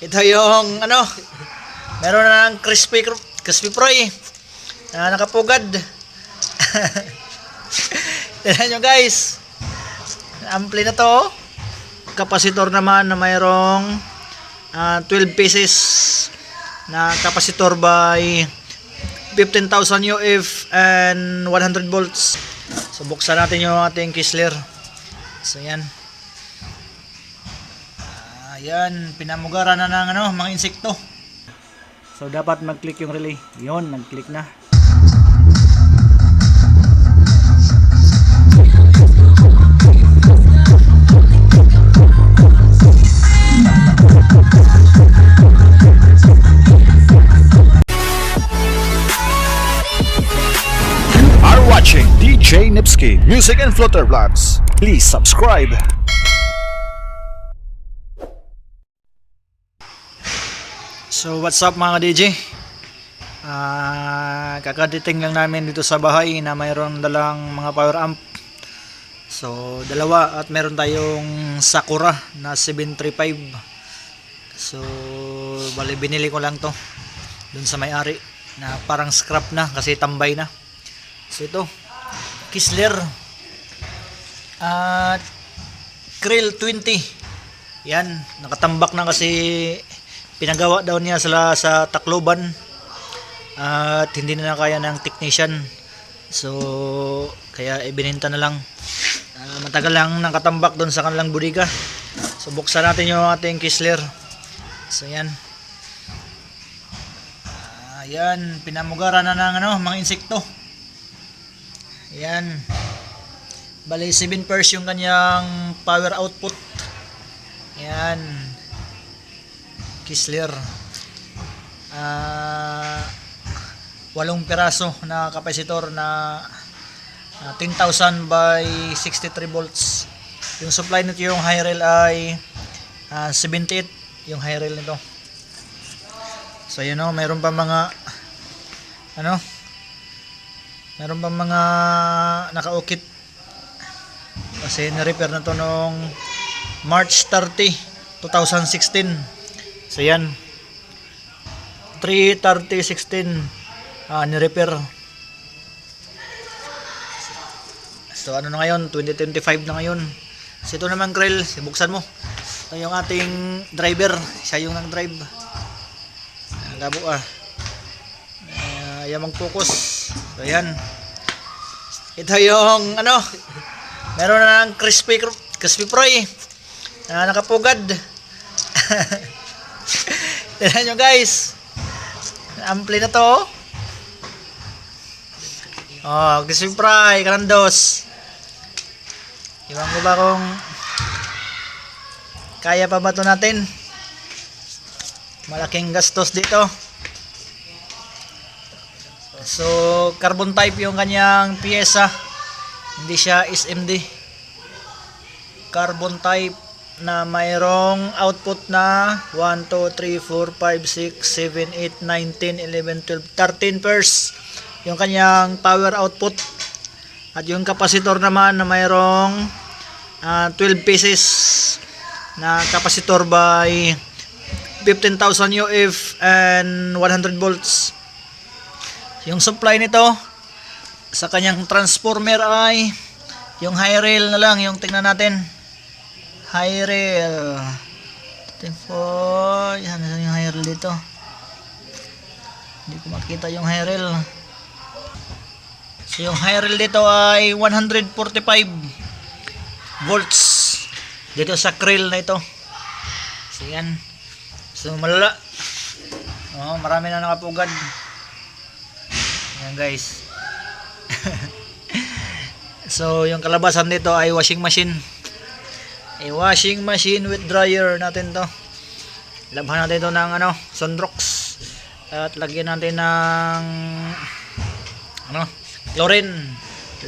Ito yung ano, meron na ng crispy crispy fry na nakapugad. Tignan nyo guys. Ampli na to. oh. Kapasitor naman na mayroong ah, 12 pieces na kapasitor by 15,000 UF and 100 volts. So buksan natin yung ating Kisler. So yan. Ayan, pinamugaran na ng ano, mga insekto. So dapat mag-click yung relay. Yun, nag-click na. are watching DJ Nipsky Music and Flutter Vlogs. Please subscribe. So what's up mga DJ? Ah, kakadating lang namin dito sa bahay na mayroon dalang mga power amp. So dalawa at meron tayong Sakura na 735. So bali binili ko lang to dun sa may-ari na parang scrap na kasi tambay na. So ito, Kisler at Krill 20. Yan, nakatambak na kasi pinagawa daw niya sila sa Tacloban at hindi na kaya ng technician. So, kaya ibinenta na lang. Ah, matagal lang nakatambak doon sa kanilang budiga. So, buksan natin yung ating Kisler. So, yan. Ah, yan, pinamugaran na ng ano, mga insekto. Yan. Bali 7 pairs yung kanyang power output. Yan. Kisler. Ah, walong piraso na kapasitor na ah, 10,000 by 63 volts. Yung supply nito yung high rail ay ah, 78 yung high rail nito. So yun o, mayroon pa mga ano Meron pa mga nakaukit. Kasi na-repair na to nung March 30, 2016. So yan. 3.30.16 ah, ni-repair. So ano na ngayon? 2025 na ngayon. So ito naman Krell, buksan mo. Ito yung ating driver. Siya yung nag-drive. Labo ah. Uh, yan mag-focus. So yan. Ito yung ano, meron na ng crispy crispy fry na nakapugad. Tignan nyo guys. Ampli na to. oh. Crispy fry, karandos. Iwan ko ba kung kaya pa ba to natin? Malaking gastos dito. So, carbon type yung kanyang piyesa. Hindi siya SMD. Carbon type na mayroong output na 1, 2, 3, 4, 5, 6, 7, 8, 9, 10, 11, 12, 13 pairs yung kanyang power output. At yung kapasitor naman na mayroong ah, 12 pieces na kapasitor by 15,000 UF and 100 volts. Yung supply nito sa kanyang transformer ay yung high rail na lang yung tingnan natin. Rail. Tingnan po. Yan yung high rail dito. Hindi ko makita yung rail. So yung rail dito ay 145 volts dito sa krill na ito. So yan. So malala. Oh, marami na nakapugad. Yan guys. so yung kalabasan dito ay washing machine. A washing machine with dryer natin to. Labhan natin ito ng ano, Sunrox. At lagyan natin ng ano, chlorine.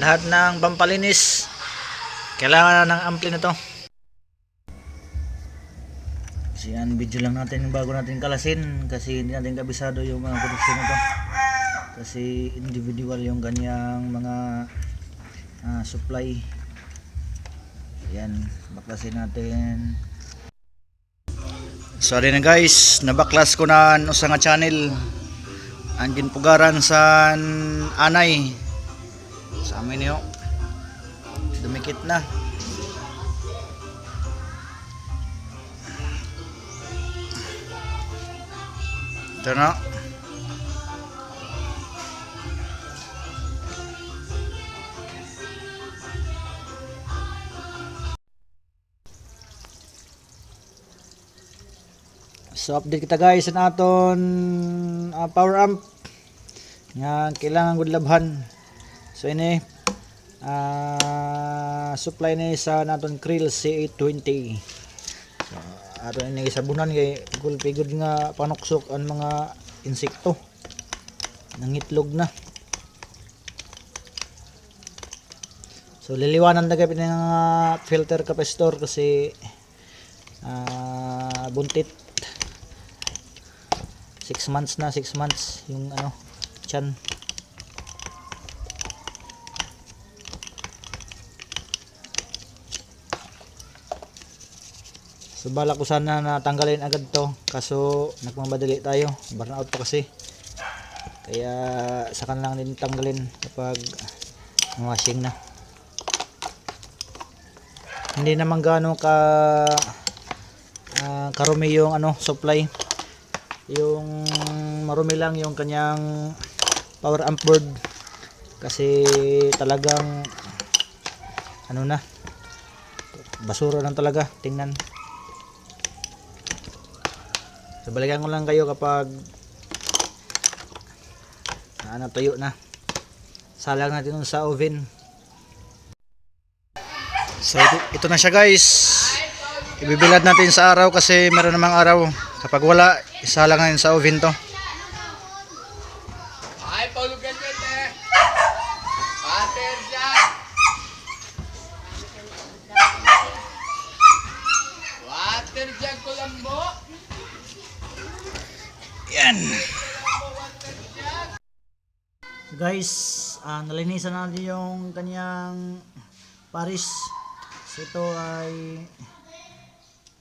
Lahat ng pampalinis. Kailangan na ng ampli na to. Kasi yan, video lang natin bago natin kalasin kasi hindi natin kabisado yung mga connection na to kasi individual yung kanyang mga ah, supply yan baklasin natin Sorry na guys, nabaklas ko na no sa nga channel. Ang ginpugaran sa anay. Sa amin niyo. Dumikit na. Ito na. So update kita guys sa naton ah, power amp nga kailangan gud labhan. So ini ah supply ni sa naton Krill C820. So ato ini sabunan kay gulpi gud nga panuksok ang mga insekto. Nangitlog na. So liliwanan na gapit ng filter capacitor kasi ah buntit 6 months na 6 months yung ano chan so balak ko sana na tanggalin agad to. Kaso nagmamadali tayo. Burnout pa kasi. Kaya saka lang din tanggalin kapag washing na. Hindi naman gaano ka ah, karumi yung ano supply yung marumi lang yung kanyang power amp board. Kasi talagang ano na basura lang talaga. Tingnan. So ko lang kayo kapag na ano tuyo na. Salang natin sa oven. So ito, ito na siya guys. Ibibilad natin sa araw kasi meron namang araw kapag wala isa lang ngayon sa oven to Ay, paulugan ka te. Pater siya. Water siya kulambo. yan guys ah, nalinisan natin yung kanyang paris so ito ay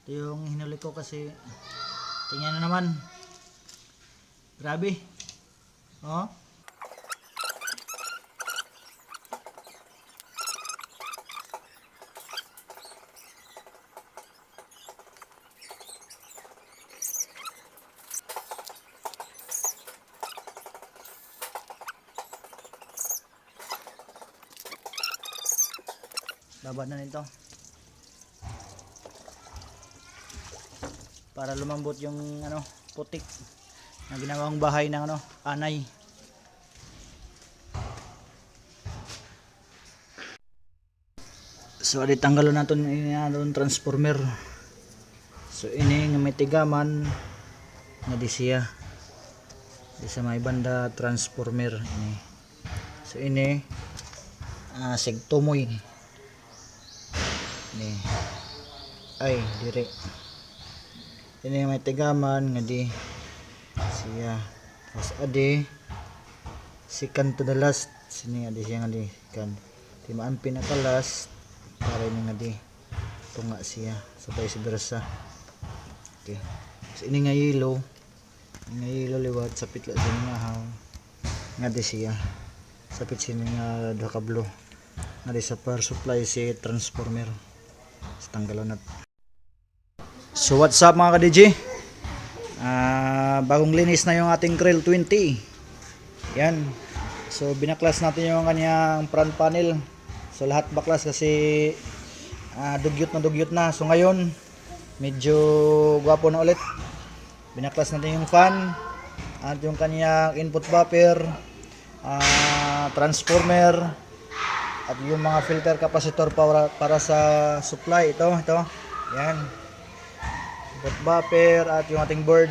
ito yung hinuli ko kasi tingnan na naman. Grabe. Oh. Babad na nito. Para lumambot yung ano, putik na ginawang bahay ng ano, anay. So, adi tanggalon natin ini ano, transformer. So, ini nga may tigaman nga di may banda transformer ini. So, ini ah, sigtumoy ni ay dire ini may tigaman nga di siya. Tapos adi sikan to the last. Sini adi siya nga di kan. Di maan pinaka last. Para ini nga di tunga siya. Sa vice versa okay so ini nga yellow ini nga yellow liwat. Sapit la sa nga haw nga di siya. Sapit sini nga duha blue nga di sa power supply si transformer. Sa tanggalon nat So what's up mga ka-DJ? Ah, bagong linis na yung ating Krill 20. Yan. So binaklas natin yung kanyang front panel. So lahat baklas kasi ah, dugyot na dugyot na. So ngayon medyo gwapo na ulit. Binaklas natin yung fan at yung kanyang input buffer, ah, transformer, at yung mga filter capacitor para, para sa supply ito ito yan input buffer at yung ating board.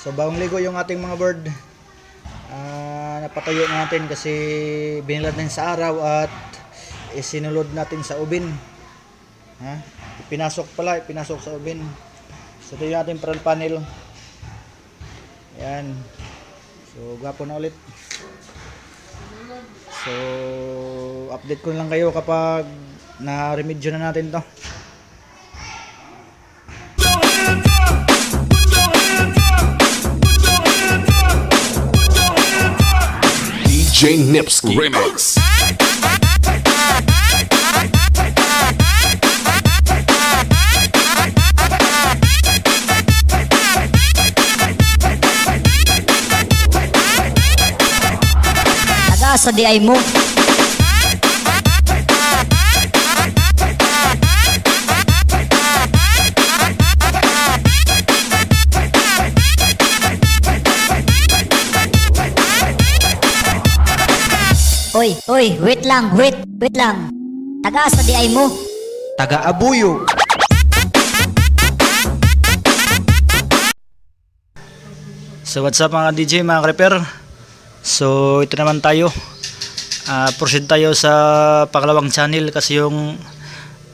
So bagong ligo yung ating mga board. Ah, napatayo natin kasi binilad natin sa araw at isinulod natin sa ubin. Ha? Pinasok pala pinasok sa ubin. So ito yung ating front panel. Yan so gwapo na ulit. So, update ko lang kayo kapag na-remedyo na natin to. DJ Nipsky Remix. Taga sa di mo. Oy, wait lang, wait, wait lang. Taga sa di mo. Taga-abuyo. So what's up mga DJ, mga creeper? So ito naman tayo. Ah, proceed tayo sa pangalawang channel kasi yung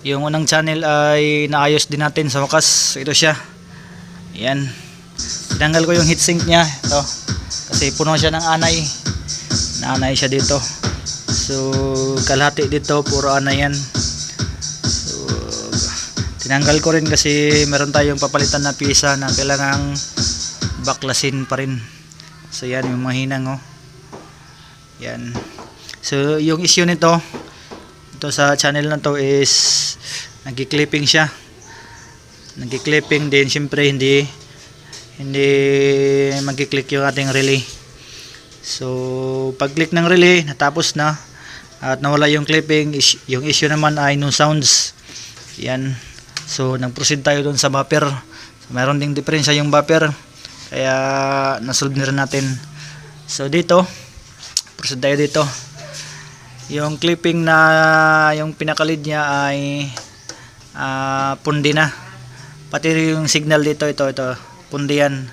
yung unang channel ay naayos din natin sa wakas. Ito siya. Yan. Tinanggal ko yung heatsink niya. Ito. Kasi puno siya ng anay. Naanay siya dito. So kalahati dito puro anay yan. So, tinanggal ko rin kasi meron tayong papalitan na pisa na kailangang baklasin pa rin. So yan yung mahinang oh. Yan. So yung issue nito ito sa channel na to is nagki-clipping siya. Nagki-clipping din syempre hindi hindi magki-click yung ating relay. So pag-click ng relay natapos na at nawala yung clipping yung issue naman ay no sounds. Yan. So nag-proceed tayo doon sa buffer. So, meron ding diferensya yung buffer. Kaya nasolve na rin natin. So dito, proceed tayo dito. Yung clipping na yung pinakalid niya ay ah, pundi na. Pati yung signal dito, ito, ito, pundi yan.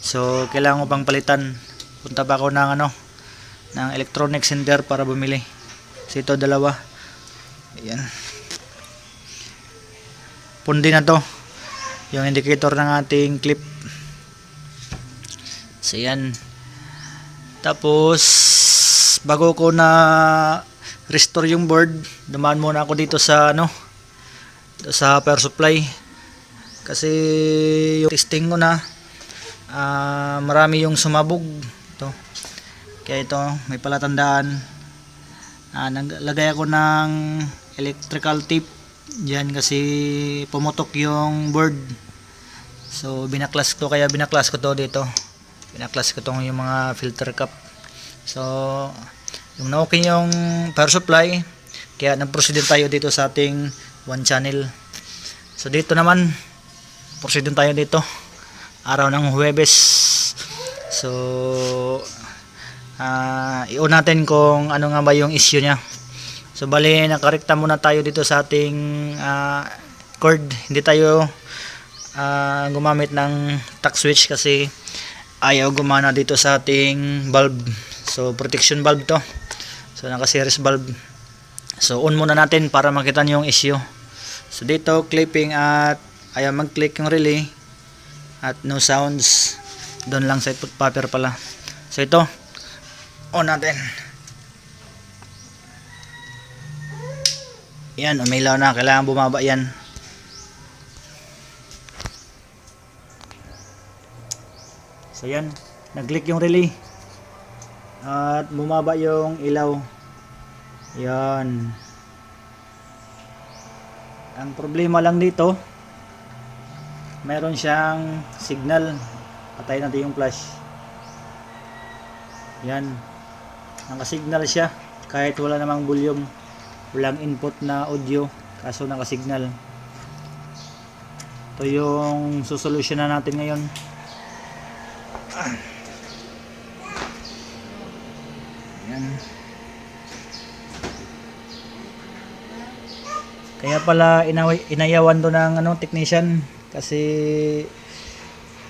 So kailangan ko pang palitan. Punta pa ako ng ano, ng electronic center para bumili. So ito dalawa. Ayan. Pundi na to. Yung indicator ng ating clip. So yan. Tapos bago ko na restore yung board, dumaan muna ako dito sa ano sa power supply. Kasi yung testing ko na ah, marami yung sumabog to. Kaya ito may palatandaan. Ah, naglagay ako ng electrical tape diyan kasi pumutok yung board. So binaklas ko kaya binaklas ko to dito. Binaklas ko tong yung mga filter cap. So yung na-okay yung power supply kaya nag-proceed tayo dito sa ating one channel. So dito naman proceed tayo dito araw ng Huwebes. So ah i-on natin kung ano nga ba yung issue niya. So bali nakarekta muna tayo dito sa ating ah, cord. Hindi tayo ah, gumamit ng tack switch kasi ayaw gumana dito sa ating bulb. So protection bulb to. So naka series bulb. So on muna natin para makita niyo yung issue. So dito clipping at ayaw mag-click yung relay at no sounds. Doon lang sa paper pala. So ito on natin. Yan, umilaw na. Kailangan bumaba yan. So yan, nag-click yung relay. At bumaba yung ilaw. Yan. Ang problema lang dito, meron siyang signal. Patay natin yung flash. Yan. Naka-signal siya kahit wala namang volume. Walang input na audio kaso naka-signal. Ito yung susolusyon na natin ngayon. Yan. Kaya pala inayawan to ng ano, technician kasi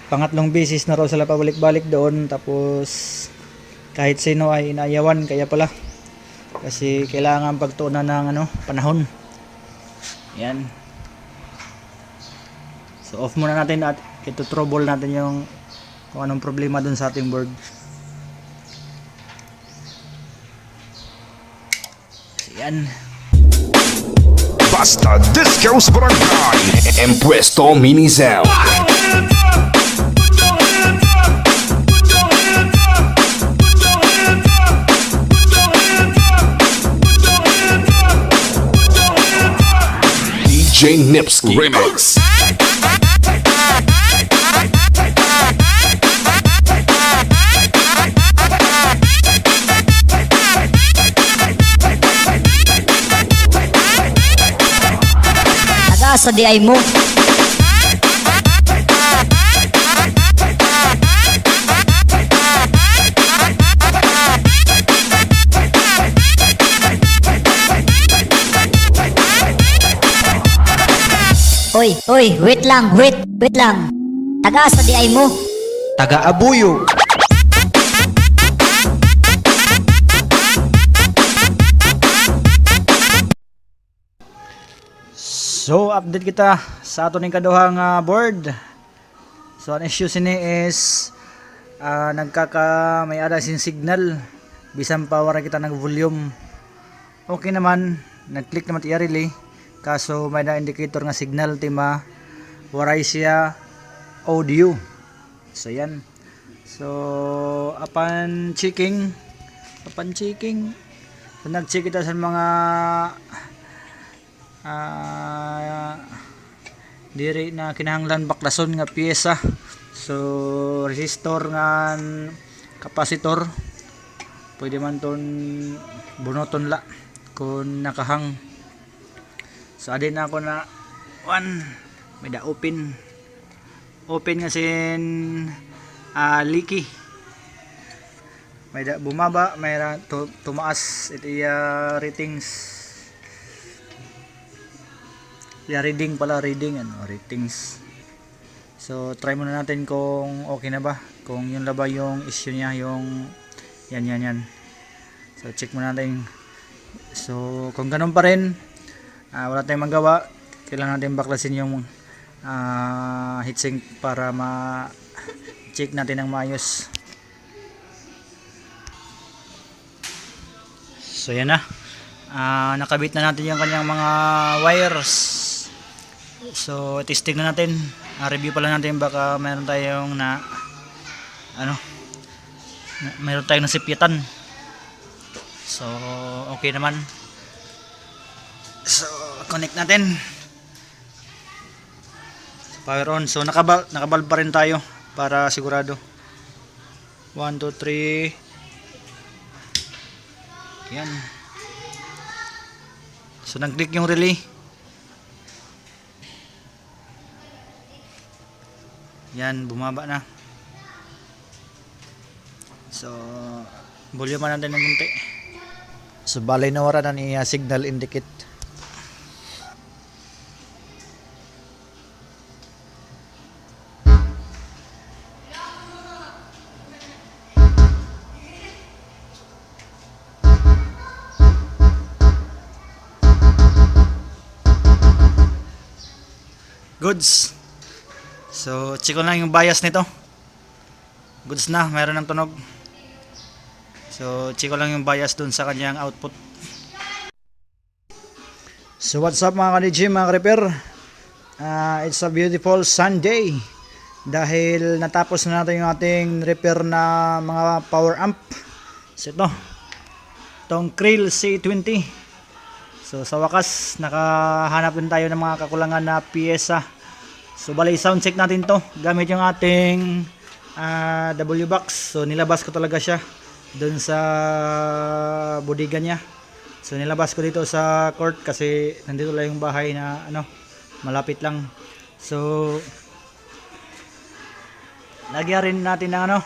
pangatlong beses na raw sila pabalik-balik doon tapos kahit sino ay inayawan kaya pala kasi kailangan pagtuunan ng ano, panahon. Yan. So off muna natin at ito trouble natin yung kung anong problema dun sa ating board. Yan. Basta Discos Barangay. En Puesto Mini Sound. Nipsky Remix. Sa di mo. Oy, oy, wait lang, wait, wait lang. Taga sa di ay mo. Taga-abuyo. So, update kita sa ato ning kaduhang ah, board. So, ang issue sini is ah, nagkaka may ada sin signal bisan pa wala kita nag volume. Okay naman, nag-click naman ti relay kaso may na indicator nga signal tima waray audio. So yan. So upon checking, upon checking, so nag-check kita sa mga ah diri na kinahanglan baklason nga piyesa. So resistor nga kapasitor pwede man ton bunoton la kung nakahang. So adin na ako na one may da open. Open nga sin ah, leaky. May da bumaba may tu, tumaas. Ito iya ratings iya reading pala reading ano ratings so try muna natin kung okay na ba. Kung yun na ba yung issue niya yung yan yan yan. So check muna natin. So kung ganun pa rin ah, wala tayong magawa. Kailangan natin baklasin yung ah, heatsink para ma check natin ng maayos. So yan na. Ah, nakabit na natin yung kanyang mga wires. So testing na natin. Ah, review pala natin. Baka meron tayong na ano na- meron tayong nasipyatan. So okay naman so connect natin. Power on. So nakabal nakabal pa rin tayo para sigurado. 1 2 3 yan. So nag click yung relay. Yan bumaba na. So volume natin ng kunti so balay na wala na ni signal indicate check lang yung bias nito. Goods na meron ng tunog. So check lang yung bias dun sa kanyang output. So what's up mga ka-DJ mga repair Ah, it's a beautiful Sunday. Dahil natapos na natin yung ating repair na mga power amp. So ito. Itong Krill C20 So sa wakas nakahanap din tayo ng mga kakulangan na piyesa. So bali sound check natin to gamit yung ating ah, W box. So nilabas ko talaga siya doon sa bodega niya. So nilabas ko dito sa court kasi nandito lang yung bahay na ano malapit lang. So lagyan rin natin ng ano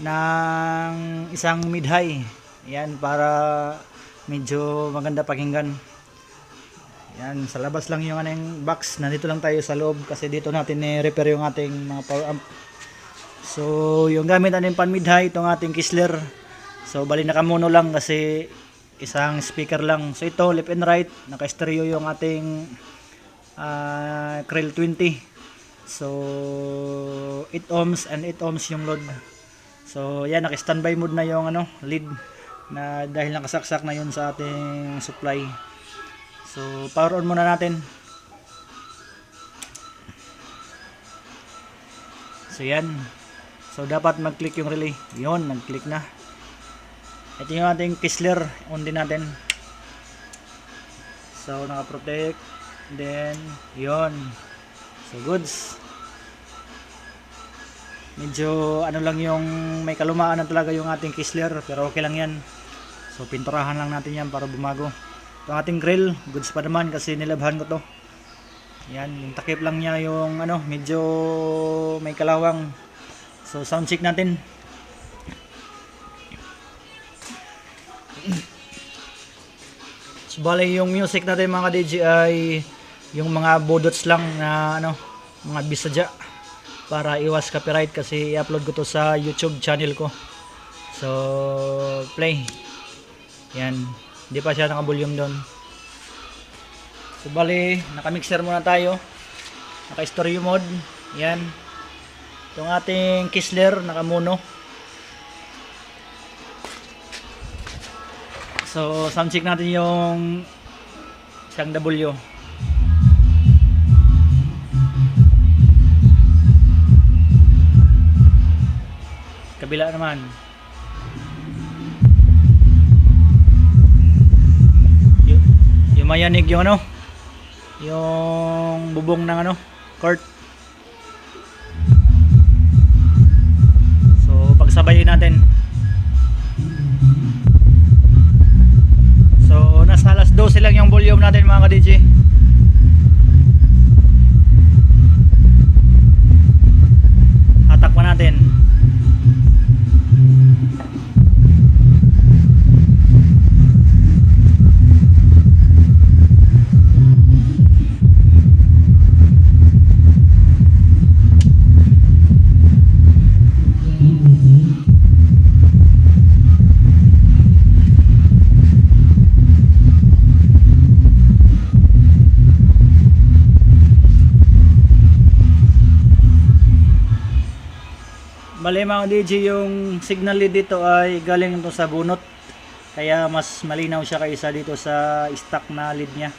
ng isang mid-high. Yan para medyo maganda pakinggan. Yan, sa labas lang yung anong box. Nandito lang tayo sa loob kasi dito natin ni-repair yung ating mga power amp. So, yung gamit natin pan mid-high, itong ating Kisler. So, bali nakamono lang kasi isang speaker lang. So, ito, left and right, naka-stereo yung ating ah, Krill 20. So, 8 ohms and 8 ohms yung load. So, yan, naka-standby mode na yung ano, lead na dahil nakasaksak na yun sa ating supply. So, power on muna natin. So, yan. So, dapat mag-click yung relay. Yun, nag-click na. Ito yung ating Kisler. On din natin. So, naka-protect. Then, yon So, goods. Medyo ano lang yung may kalumaan na talaga yung ating Kisler pero okay lang yan. So pinturahan lang natin yan para bumago. Ito ang ating grill, goods pa naman kasi nilabhan ko to. Yan, yung takip lang niya yung ano, medyo may kalawang. So sound check natin. So, bale yung music natin mga DJ ay yung mga budots lang na ano, mga bisadya para iwas copyright kasi i-upload ko to sa YouTube channel ko. So, play. Yan. Hindi pa siya naka-volume doon. So, bali, naka-mixer muna tayo. Naka-stereo mode. Yan. Itong ating Kisler, naka-mono. So, sound check natin yung isang W. Kabila naman. Yung mayanig yung ano, yung bubong ng ano, court. So, pagsabayin natin. So, nasa alas 12 lang yung volume natin mga ka-DJ. Hatak pa natin. Bale mga DJ, yung signal lead dito ay galing ito sa bunot. Kaya mas malinaw siya kaysa dito sa stock na lead niya.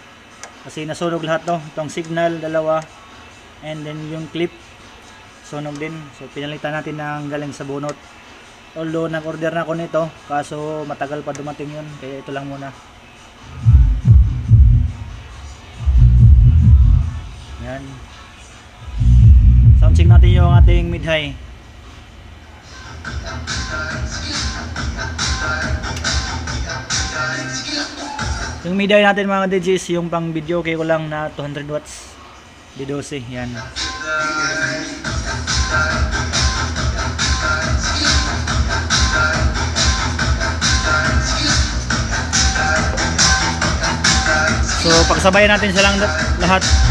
Kasi nasunog lahat to. Itong signal, dalawa. And then yung clip, sunog din. So pinalitan natin ng galing sa bunot. Although nag-order na ako nito, kaso matagal pa dumating yun. Kaya ito lang muna. Yan. Sound check natin yung ating mid-high. Yung media natin mga DJs, yung pang video okay ko lang na 200 watts. Di 12, yan. So, pagsabayan natin silang lahat.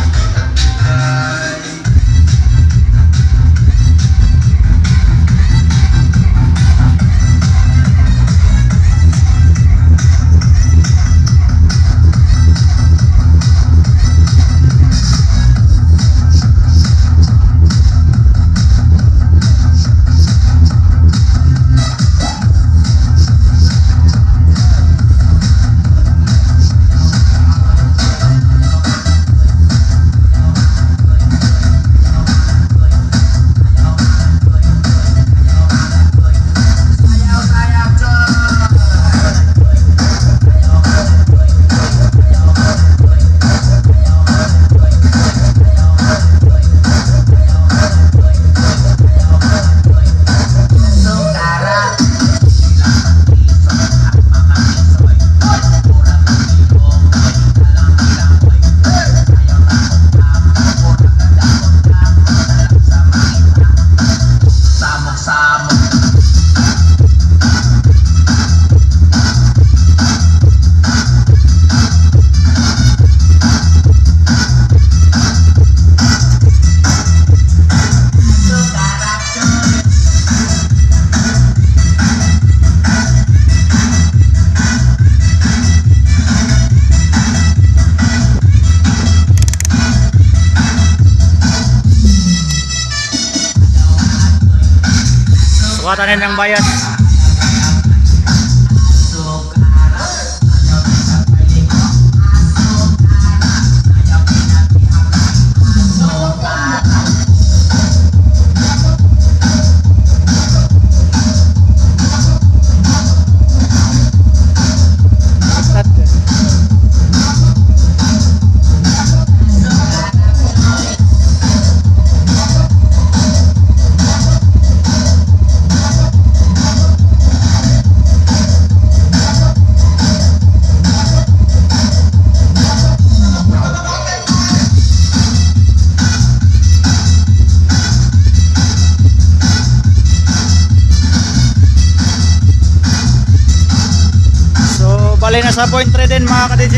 Sukatan ng bias. Bali na sa point 3 din mga ka-DJ.